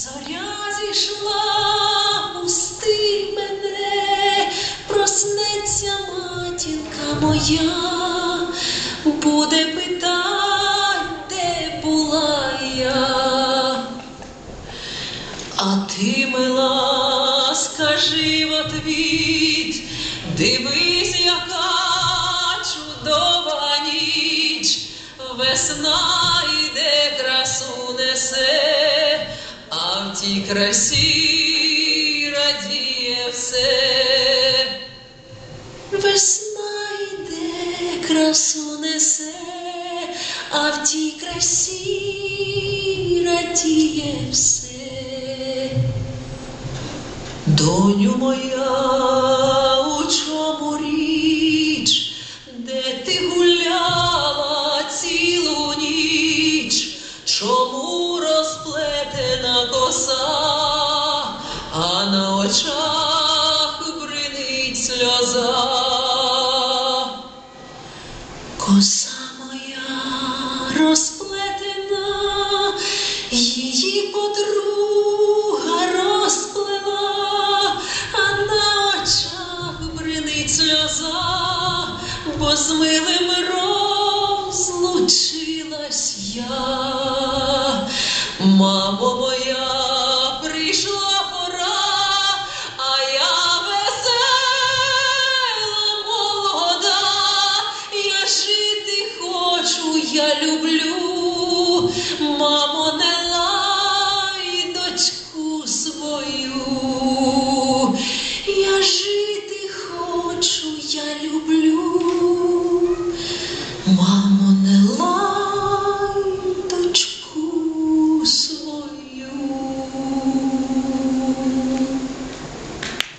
Зоря зійшла, пусти мене, проснеться матінка моя, буде питать, де була я. А ти, мила, скажи в отвіт, дивись, яка чудова ніч, весна йде, а в тій красі радіє все. Весна йде, красу несе, а в тій красі радіє все. Доню моя, у чому річ, де ти гуляла цілу ніч, чому коса, а на очах бринить сльоза. Коса моя розплетена, її подруга розплела, а на очах бринить сльоза, бо з милим розлучилась я. Мамо моя, люблю, мамо, не